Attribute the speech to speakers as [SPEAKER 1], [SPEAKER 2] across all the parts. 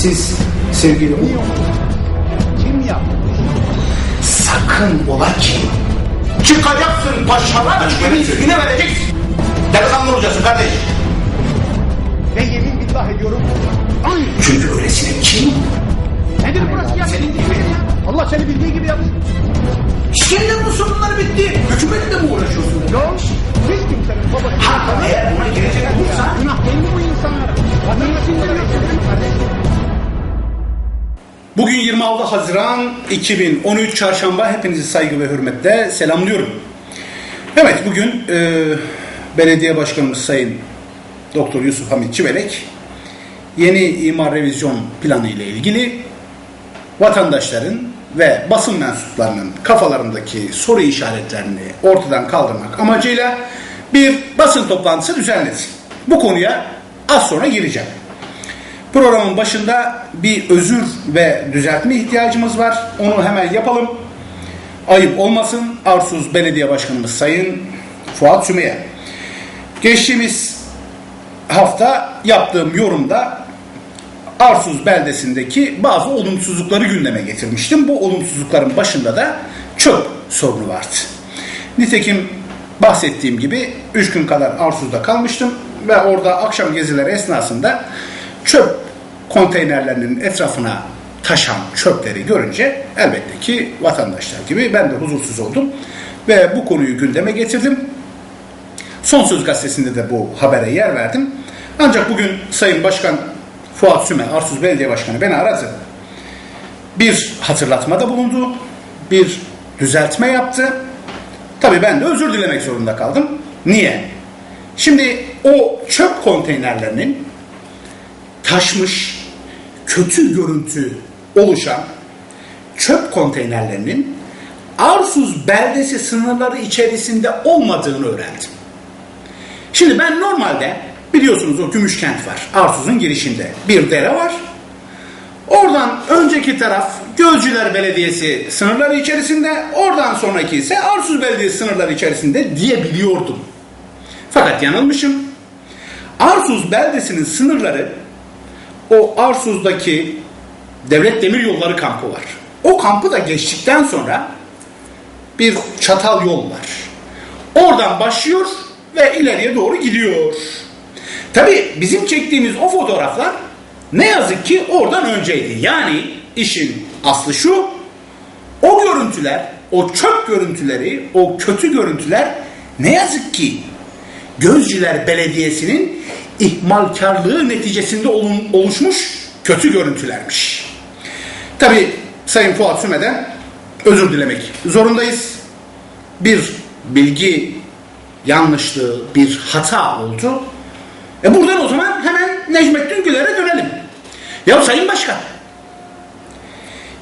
[SPEAKER 1] Siz sevgili
[SPEAKER 2] olmadı? Kim yaptı?
[SPEAKER 1] sakın ola ki çıkacaksın paşalar gibi ismini vereceksin. Delikanlı olacaksın kardeş.
[SPEAKER 2] Ve yemin billah ediyorum. Aynı.
[SPEAKER 1] Çünkü öylesine kim?
[SPEAKER 2] Nedir burası ya? Senin ya? Allah seni bildiği gibi yapsın.
[SPEAKER 1] Bu sorunlar bitti. Hükümetle
[SPEAKER 3] 16 Haziran 2013 Çarşamba hepinizi saygı ve hürmetle selamlıyorum. Evet bugün e, belediye başkanımız Sayın Doktor Yusuf Hamit Çivelek yeni imar revizyon planı ile ilgili vatandaşların ve basın mensuplarının kafalarındaki soru işaretlerini ortadan kaldırmak amacıyla bir basın toplantısı düzenlesin. Bu konuya az sonra gireceğim. Programın başında bir özür ve düzeltme ihtiyacımız var. Onu hemen yapalım. Ayıp olmasın. Arsuz Belediye Başkanımız Sayın Fuat Sümeyye. Geçtiğimiz hafta yaptığım yorumda Arsuz beldesindeki bazı olumsuzlukları gündeme getirmiştim. Bu olumsuzlukların başında da çöp sorunu vardı. Nitekim bahsettiğim gibi 3 gün kadar Arsuz'da kalmıştım ve orada akşam gezileri esnasında çöp konteynerlerinin etrafına taşan çöpleri görünce elbette ki vatandaşlar gibi ben de huzursuz oldum ve bu konuyu gündeme getirdim. Son Söz gazetesinde de bu habere yer verdim. Ancak bugün Sayın Başkan Fuat Süme, Arsuz Belediye Başkanı beni aradı. Bir hatırlatmada bulundu, bir düzeltme yaptı. Tabii ben de özür dilemek zorunda kaldım. Niye? Şimdi o çöp konteynerlerinin taşmış, kötü görüntü oluşan çöp konteynerlerinin Arsuz beldesi sınırları içerisinde olmadığını öğrendim. Şimdi ben normalde biliyorsunuz o Gümüşkent var. Arsuz'un girişinde bir dere var. Oradan önceki taraf Gölcüler Belediyesi sınırları içerisinde, oradan sonraki ise Arsuz Belediyesi sınırları içerisinde diyebiliyordum. Fakat yanılmışım. Arsuz beldesinin sınırları o Arsuz'daki Devlet Demiryolları kampı var. O kampı da geçtikten sonra bir çatal yol var. Oradan başlıyor ve ileriye doğru gidiyor. Tabi bizim çektiğimiz o fotoğraflar ne yazık ki oradan önceydi. Yani işin aslı şu, o görüntüler, o çöp görüntüleri, o kötü görüntüler ne yazık ki Gözcüler Belediyesi'nin ihmalkarlığı neticesinde oluşmuş kötü görüntülermiş. Tabi Sayın Fuat Süme'den özür dilemek zorundayız. Bir bilgi yanlışlığı, bir hata oldu. E buradan o zaman hemen Necmettin Güler'e dönelim. Ya Sayın Başkan,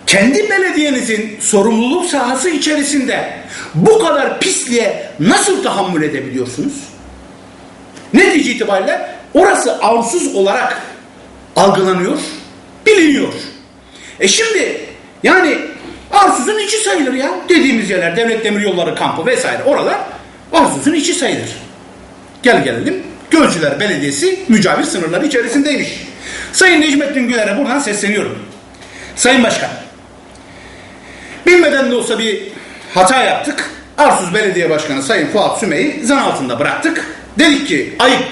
[SPEAKER 3] kendi belediyenizin sorumluluk sahası içerisinde bu kadar pisliğe nasıl tahammül edebiliyorsunuz? Netice itibariyle orası arsuz olarak algılanıyor, biliniyor. E şimdi yani arsuzun içi sayılır ya. Dediğimiz yerler, devlet demir yolları kampı vesaire oralar arsuzun içi sayılır. Gel gelelim Gölcüler Belediyesi mücavir sınırları içerisindeymiş. Sayın Necmettin Güler'e buradan sesleniyorum. Sayın Başkan, bilmeden de olsa bir hata yaptık. Arsuz Belediye Başkanı Sayın Fuat Süme'yi zan altında bıraktık. Dedik ki ayıp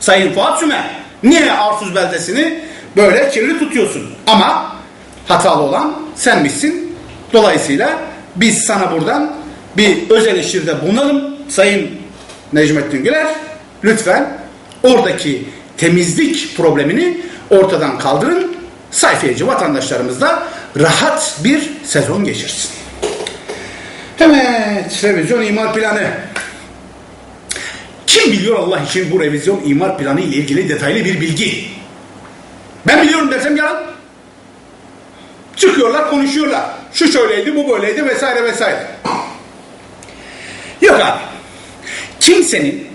[SPEAKER 3] Sayın Fuat Süme niye Arsuz Beldesi'ni böyle kirli tutuyorsun? Ama hatalı olan senmişsin. Dolayısıyla biz sana buradan bir öz eleştiride bulunalım. Sayın Necmettin Güler lütfen oradaki temizlik problemini ortadan kaldırın. Sayfiyeci vatandaşlarımız da rahat bir sezon geçirsin. Evet, revizyon imar planı. Kim biliyor Allah için bu revizyon imar planı ile ilgili detaylı bir bilgi? Ben biliyorum dersem yalan. Çıkıyorlar konuşuyorlar. Şu şöyleydi bu böyleydi vesaire vesaire. Yok abi. Kimsenin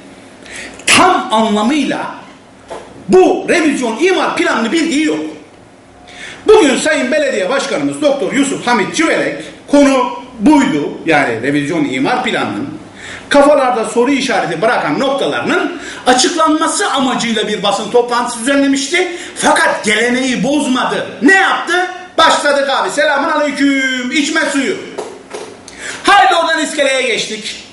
[SPEAKER 3] tam anlamıyla bu revizyon imar planını bildiği yok. Bugün Sayın Belediye Başkanımız Doktor Yusuf Hamit Civelek konu buydu. Yani revizyon imar planının kafalarda soru işareti bırakan noktalarının açıklanması amacıyla bir basın toplantısı düzenlemişti. Fakat geleneği bozmadı. Ne yaptı? Başladık abi. Selamun aleyküm. içme suyu. Haydi oradan iskeleye geçtik.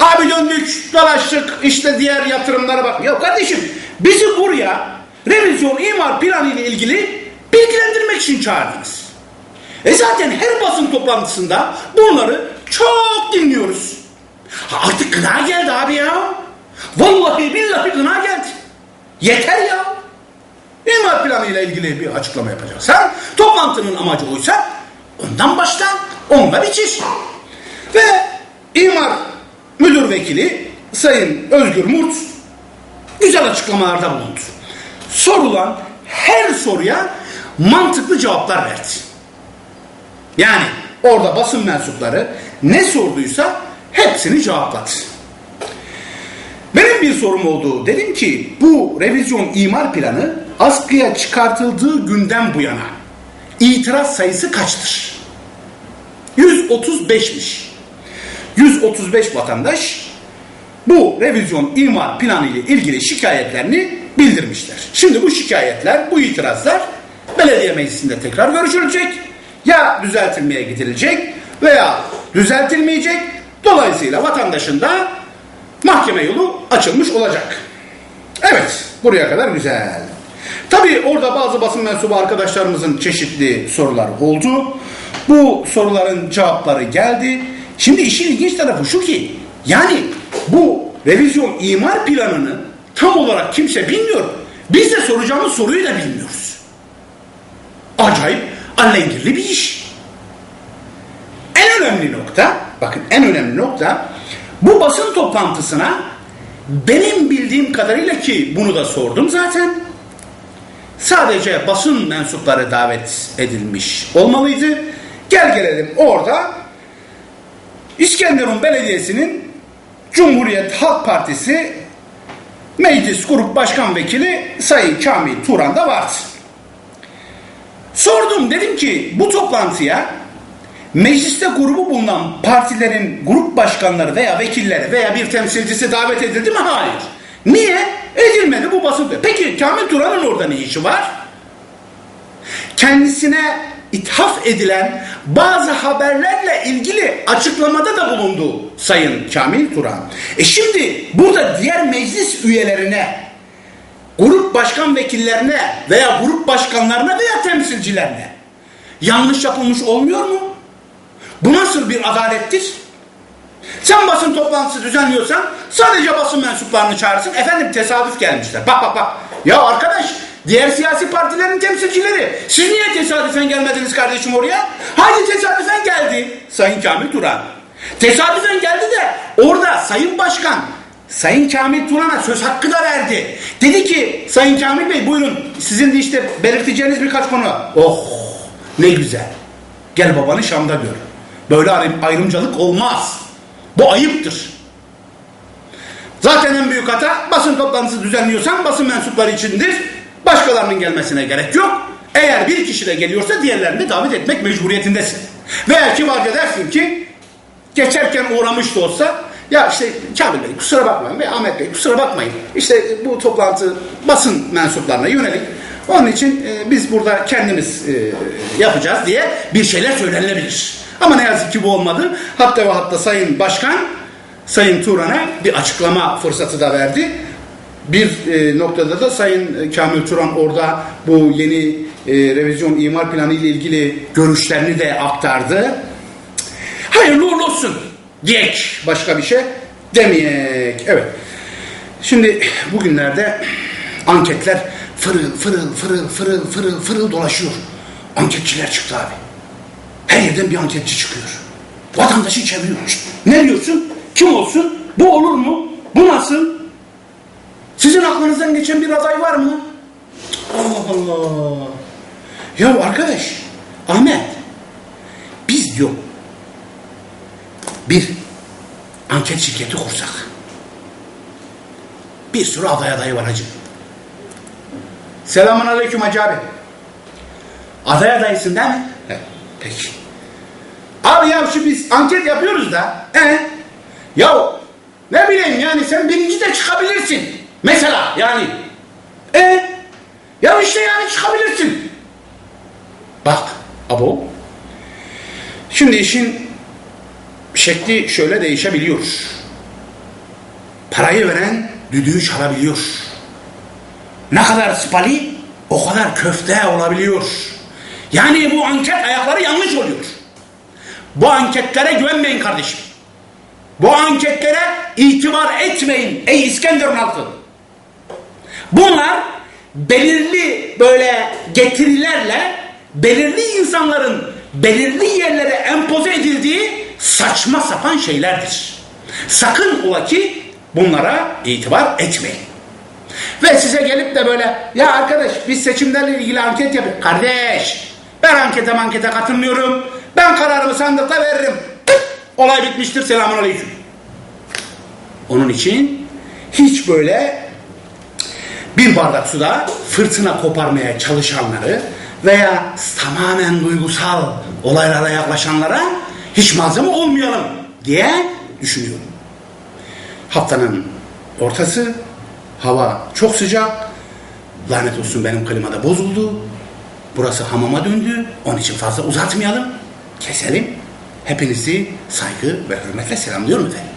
[SPEAKER 3] Abi döndük, dolaştık, işte diğer yatırımlara bak. Ya kardeşim bizi buraya revizyon imar planı ile ilgili bilgilendirmek için çağırdınız. E zaten her basın toplantısında bunları çok dinliyoruz. Ha artık gına geldi abi ya. Vallahi billahi gına geldi. Yeter ya. İmar planı ile ilgili bir açıklama yapacaksan, toplantının amacı oysa ondan başla, onunla bitir. Ve imar müdür vekili Sayın Özgür Murt güzel açıklamalarda bulundu. Sorulan her soruya mantıklı cevaplar verdi. Yani orada basın mensupları ne sorduysa hepsini cevapladı. Benim bir sorum oldu. Dedim ki bu revizyon imar planı askıya çıkartıldığı günden bu yana itiraz sayısı kaçtır? 135'miş. 135 vatandaş bu revizyon imar planı ile ilgili şikayetlerini bildirmişler. Şimdi bu şikayetler, bu itirazlar belediye meclisinde tekrar görüşülecek. Ya düzeltilmeye gidilecek veya düzeltilmeyecek. Dolayısıyla vatandaşın da mahkeme yolu açılmış olacak. Evet, buraya kadar güzel. Tabii orada bazı basın mensubu arkadaşlarımızın çeşitli sorular oldu. Bu soruların cevapları geldi. Şimdi işin ilginç tarafı şu ki, yani bu revizyon imar planını tam olarak kimse bilmiyor. Biz de soracağımız soruyu da bilmiyoruz. Acayip alengirli bir iş. Önemli nokta, bakın en önemli nokta, bu basın toplantısına benim bildiğim kadarıyla ki bunu da sordum zaten. Sadece basın mensupları davet edilmiş olmalıydı. Gel gelelim orada İskenderun Belediyesi'nin Cumhuriyet Halk Partisi Meclis Grup Başkan Vekili Sayın Kamil Turan da vardı. Sordum dedim ki bu toplantıya mecliste grubu bulunan partilerin grup başkanları veya vekilleri veya bir temsilcisi davet edildi mi? Hayır. Niye? Edilmedi bu basın. Peki Kamil Turan'ın orada ne işi var? Kendisine ithaf edilen bazı haberlerle ilgili açıklamada da bulundu Sayın Kamil Turan. E şimdi burada diğer meclis üyelerine, grup başkan vekillerine veya grup başkanlarına veya temsilcilerine yanlış yapılmış olmuyor mu? Bu nasıl bir adalettir? Sen basın toplantısı düzenliyorsan sadece basın mensuplarını çağırsın. Efendim tesadüf gelmişler. Bak bak bak. Ya arkadaş diğer siyasi partilerin temsilcileri. Siz niye tesadüfen gelmediniz kardeşim oraya? Hadi tesadüfen geldi Sayın Kamil Turan. Tesadüfen geldi de orada Sayın Başkan Sayın Kamil Turan'a söz hakkı da verdi. Dedi ki Sayın Kamil Bey buyurun sizin de işte belirteceğiniz birkaç konu. Oh ne güzel. Gel babanı Şam'da gör. Böyle ayrım- ayrımcılık olmaz. Bu ayıptır. Zaten en büyük hata basın toplantısı düzenliyorsan basın mensupları içindir. Başkalarının gelmesine gerek yok. Eğer bir kişi de geliyorsa diğerlerini de davet etmek mecburiyetindesin. Veya kibarca dersin ki geçerken uğramış da olsa ya işte Kamil Bey kusura bakmayın ve Ahmet Bey kusura bakmayın. İşte bu toplantı basın mensuplarına yönelik. Onun için e, biz burada kendimiz e, yapacağız diye bir şeyler söylenilebilir. Ama ne yazık ki bu olmadı. Hatta ve hatta Sayın Başkan Sayın Turan'a bir açıklama fırsatı da verdi. Bir e, noktada da Sayın Kamil Turan orada bu yeni e, revizyon imar planı ile ilgili görüşlerini de aktardı. Hayırlı uğurlu olsun diyek. Başka bir şey demeyek. Evet. Şimdi bugünlerde anketler fırıl fırıl fırıl fırıl fırıl fırıl dolaşıyor. Anketçiler çıktı abi. Her yerden bir anketçi çıkıyor. Vatandaşı çeviriyor. Ne diyorsun? Kim olsun? Bu olur mu? Bu nasıl? Sizin aklınızdan geçen bir aday var mı? Allah Allah. Ya arkadaş, Ahmet, biz diyor bir anket şirketi kursak. Bir sürü aday adayı var hacı. Selamun aleyküm hacı abi. Aday adaysın değil mi? He, peki. Abi ya şu biz anket yapıyoruz da. E? Ya Ne bileyim yani sen birinci de çıkabilirsin. Mesela yani. E ya işte yani çıkabilirsin. Bak abo. Şimdi işin şekli şöyle değişebiliyor. Parayı veren düdüğü çalabiliyor. Ne kadar spali o kadar köfte olabiliyor. Yani bu anket ayakları yanlış oluyor. Bu anketlere güvenmeyin kardeşim. Bu anketlere itibar etmeyin ey İskenderun halkı. Bunlar belirli böyle getirilerle belirli insanların belirli yerlere empoze edildiği saçma sapan şeylerdir. Sakın ola ki bunlara itibar etmeyin. Ve size gelip de böyle ya arkadaş biz seçimlerle ilgili anket yapıyoruz. Kardeş ben ankete mankete katılmıyorum. Ben kararımı sandıkta veririm. Olay bitmiştir selamun aleyküm. Onun için hiç böyle bir bardak suda fırtına koparmaya çalışanları veya tamamen duygusal olaylara yaklaşanlara hiç malzeme olmayalım diye düşünüyorum. Haftanın ortası, hava çok sıcak, lanet olsun benim klimada bozuldu, burası hamama döndü, onun için fazla uzatmayalım, keselim. Hepinizi saygı ve hürmetle selamlıyorum efendim.